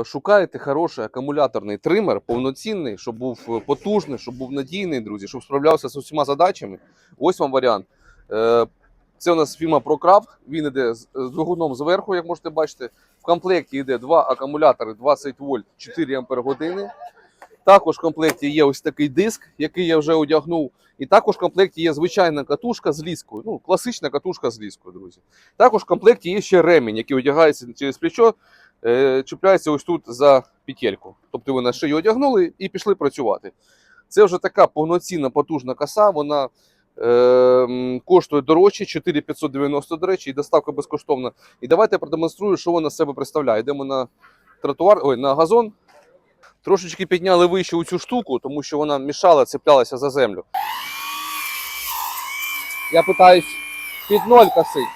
е, шукаєте хороший акумуляторний тример, повноцінний, щоб був е, потужний, щоб був надійний, друзі, щоб справлявся з усіма задачами. Ось вам варіант. Е, Це у нас фірма ProCraft. Він іде з двигуном зверху, як можете бачити. В комплекті йде два акумулятори 20 вольт 4 ампер години. Також в комплекті є ось такий диск, який я вже одягнув. І також в комплекті є звичайна катушка з ліскою. Ну, класична катушка з ліскою, друзі. Також в комплекті є ще ремінь, який одягається через плечо, чіпляється ось тут за петельку. Тобто ви на шию одягнули і пішли працювати. Це вже така повноцінна потужна коса. Вона е, коштує дорожче, 4590, до речі, і доставка безкоштовна. І давайте я продемонструю, що вона з себе представляє. Йдемо на тротуар, ой, на газон. Трошечки підняли вище у цю штуку, тому що вона мішала, цеплялася за землю. Я питаюсь під ноль косить.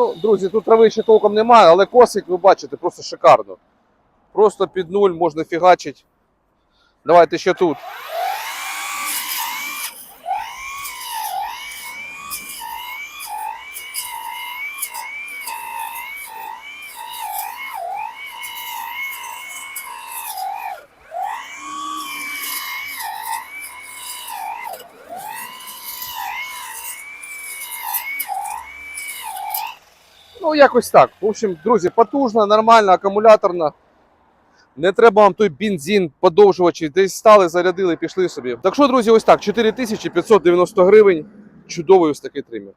Ну, друзі, тут трави ще толком немає, але косить, ви бачите, просто шикарно. Просто під нуль можна фігачити. Давайте ще тут. Ну, якось так. В общем, друзі, потужна, нормальна, акумуляторна. Не треба вам той бензин, подовжувачі. Десь стали, зарядили, пішли собі. Так що, друзі, ось так. 4590 гривень. Чудовий ось такий тример.